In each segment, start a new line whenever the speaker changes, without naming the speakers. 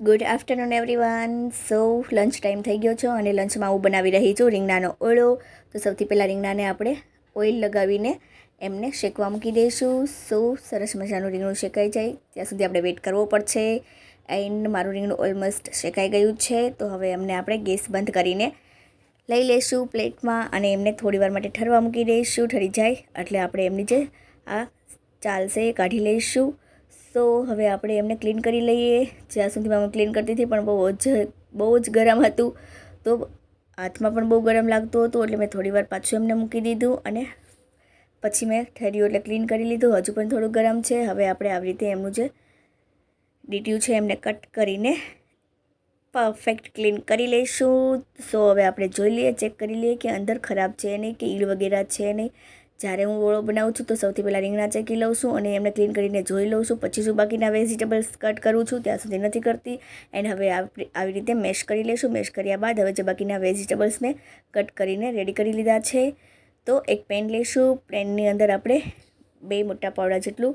Good afternoon everyone so lunch time થઈ ગયો છે અને લંચમાં હું બનાવી રહી છું રીંગણાનો ઓળો. તો સૌથી પહેલાં રીંગણાને આપણે ઓઇલ લગાવીને એમને શેકવા મૂકી દઈશું. સો સરસ મજાનું રીંગણું શેકાઈ જાય. ત્યાં સુધી આપણે વેઇટ કરવો પડશે. એન્ડ મારું રીંગણું ઓલમોસ્ટ શેકાઈ ગયું છે. તો હવે એમને આપણે ગેસ બંધ કરીને લઈ લઈશું પ્લેટમાં અને એમને થોડી વાર માટે ઠરવા મૂકી દઈશું. ઠરી જાય એટલે આપણે એમની જે આ ચાલશે કાઢી લઈશું. સો હવે આપણે એમને ક્લીન કરી લઈએ. જ્યાં સુધીમાં હું ક્લીન કરતી હતી, પણ બહુ જ બહુ જ ગરમ હતું. તો હાથમાં પણ બહુ ગરમ લાગતું હતું, એટલે મેં થોડી વાર પાછું એમને મૂકી દીધું અને પછી મેં ઠર્યું એટલે ક્લીન કરી લીધું. હજુ પણ થોડું ગરમ છે. હવે આપણે આવી રીતે એમનું જે ડીટ્યું છે, એમને કટ કરીને પરફેક્ટ ક્લીન કરી લઈશું. સો હવે આપણે જોઈ લઈએ ચેક કરી લઈએ કે અંદર ખરાબ છે નહીં, કે ઈડ વગેરે છે નહીં. જ્યારે હું ઓળો બનાવું છું તો સૌથી પહેલાં રીંગણા ચેકી લઉં છું અને એમને ક્લીન કરીને જોઈ લઉં છું. પછી શું બાકીના વેજીટેબલ્સ કટ કરું છું, ત્યાં સુધી નથી કરતી. એન્ડ હવે આવી રીતે મેશ કરી લઈશું મેશ કર્યા બાદ હવે જે બાકીના વેજીટેબલ્સ મેં કટ કરીને રેડી કરી લીધા છે. તો એક પેન લઈશું પેનની અંદર આપણે બે મોટા પાવડા જેટલું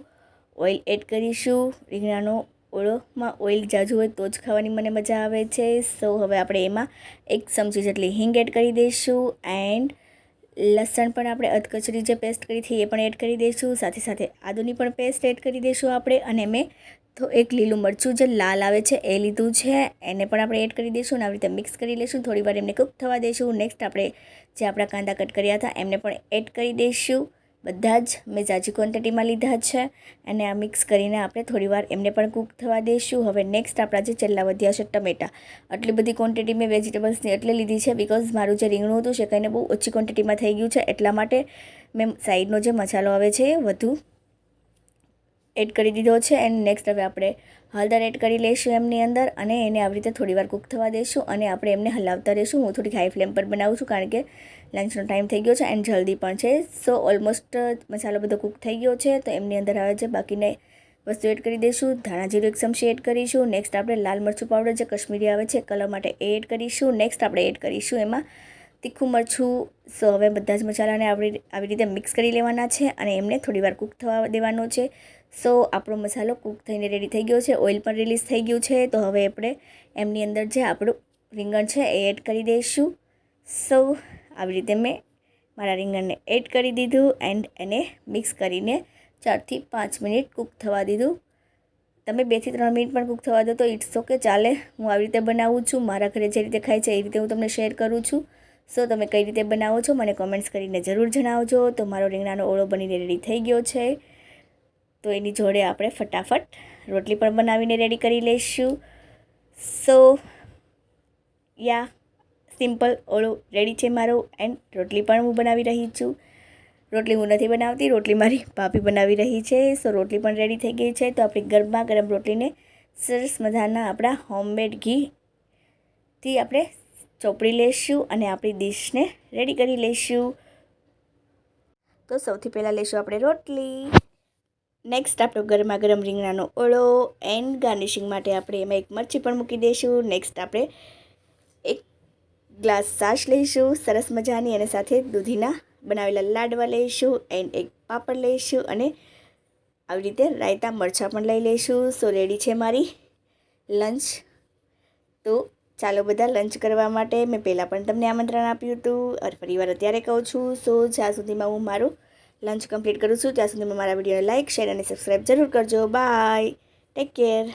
ઓઇલ એડ કરીશું. રીંગણાનો ઓળોમાં ઓઇલ જાજુ હોય તો જ ખાવાની મને મજા આવે છે. સો હવે આપણે એમાં એક ચમચી જેટલી હિંગ એડ કરી દઈશું. એન્ડ લસણ પણ આપણે અધકચરી જે પેસ્ટ કરી હતી એ પણ એડ કરી દઈશું. સાથે સાથે આદુની પણ પેસ્ટ એડ કરી દઈશું આપણે અને મેં તો એક લીલું મરચું જે લાલ આવે છે એ લીધું છે. એને પણ આપણે એડ કરી દઈશું અને આવી રીતે મિક્સ કરી લઈશું. થોડી વાર એમને કૂક થવા દઈશું. નેક્સ્ટ આપણે જે આપણા કાંદા કટ કર્યા હતા એમને પણ એડ કરી દઈશું. બધા જ મેં ઝાઝી ક્વોન્ટિટીમાં લીધા છે અને આ મિક્સ કરીને આપણે થોડીવાર એમને પણ કૂક થવા દઈશું. હવે નેક્સ્ટ આપણા જે છેલ્લા વધ્યા છે ટમેટા. આટલી બધી ક્વોન્ટિટી મેં વેજીટેબલ્સની એટલે લીધી છે બિકોઝ મારું જે રીંગણું હતું, શેકાઈને બહુ ઓછી ક્વોન્ટિટીમાં થઈ ગયું છે. એટલા માટે મેં સાઈડનો જે મસાલો આવે છે એ વધુ એડ કરી દીધો છે એન્ડ નેક્સ્ટ હવે આપણે હળદર એડ કરી લઈશું એમની અંદર અને એને આવી રીતે થોડીવાર કૂક થવા દઈશું અને આપણે એમને હલાવતા રહીશું. હું થોડીક હાઈ ફ્લેમ પર બનાવું છું કારણ કે લંચનો ટાઈમ થઈ ગયો છે એન્ડ જલ્દી પણ છે. સો ઓલમોસ્ટ મસાલો બધો કૂક થઈ ગયો છે. તો એમની અંદર આવે છે બાકીને વસ્તુ એડ કરી દઈશું. ધાણા જીરું એક ચમચી એડ કરીશું. નેક્સ્ટ આપણે લાલ મરચું પાવડર જે કશ્મીરી આવે છે કલર માટે એ એડ કરીશું. નેક્સ્ટ આપણે એડ કરીશું એમાં તીખું મરચું, સો હવે બધા જ મસાલાને આવી આવી રીતે મિક્સ કરી લેવાના છે અને એમને થોડીવાર કૂક થવા દેવાનો છે. સો આપણો મસાલો કૂક થઈને રેડી થઈ ગયો છે. ઓઇલ પણ રિલીઝ થઈ ગયું છે. તો હવે આપણે એમની અંદર જે આપણું રીંગણ છે એ એડ કરી દઈશું. સો આવી રીતે મેં મારા રીંગણને એડ કરી દીધું એન્ડ એને મિક્સ કરીને ચારથી પાંચ મિનિટ કૂક થવા દીધું. તમે બેથી ત્રણ મિનિટ પણ કૂક થવા દો તો ઇટ્સ ઓકે. ચાલે, હું આવી રીતે બનાવું છું. મારા ઘરે જે રીતે ખાય છે એ રીતે હું તમને શેર કરું છું. સો તમે કઈ રીતે બનાવો છો મને કોમેન્ટ્સ કરીને જરૂર જણાવજો. તો મારો રીંગણાનો ઓળો બનીને રેડી થઈ ગયો છે. તો એની જોડે આપણે ફટાફટ રોટલી પણ બનાવીને રેડી કરી લઈશું. સો, યા સિમ્પલ ઓળો રેડી છે મારો એન્ડ રોટલી પણ હું બનાવી રહી છું. રોટલી હું નથી બનાવતી, રોટલી મારી ભાભી બનાવી રહી છે. સો રોટલી પણ રેડી થઈ ગઈ છે. તો આપણી ગરમા ગરમ રોટલીને સરસ મજાના આપણા હોમમેડ ઘીથી આપણે ચોપડી લઈશું અને આપણી ડીશને રેડી કરી લઈશું તો સૌથી પહેલાં લઈશું આપણે રોટલી. નેક્સ્ટ આપણો ગરમા ગરમ રીંગણાનો ઓળો એન્ડ ગાર્નિશિંગ માટે આપણે એમાં એક મરચી પણ મૂકી દઈશું નેક્સ્ટ આપણે એક ગ્લાસ સાસ લઈશું, સરસ મજાની અને સાથે દૂધીના બનાવેલા લાડવા લઈશું એન્ડ એક પાપડ લઈશું અને આવી રીતે રાયતા મરચાં પણ લઈ લઈશું. સો રેડી છે મારી લંચ તો ચાલો બધા લંચ કરવા માટે મેં પહેલાં પણ તમને આમંત્રણ આપ્યું હતું. અને ફરીવાર અત્યારે કહું છું. સો, જ્યાં સુધીમાં હું મારું લંચ કમ્પ્લીટ કરું છું. ત્યાં સુધીમાં મારા વિડીયોને લાઇક શેર અને સબસ્ક્રાઈબ જરૂર કરજો. બાય. Take care.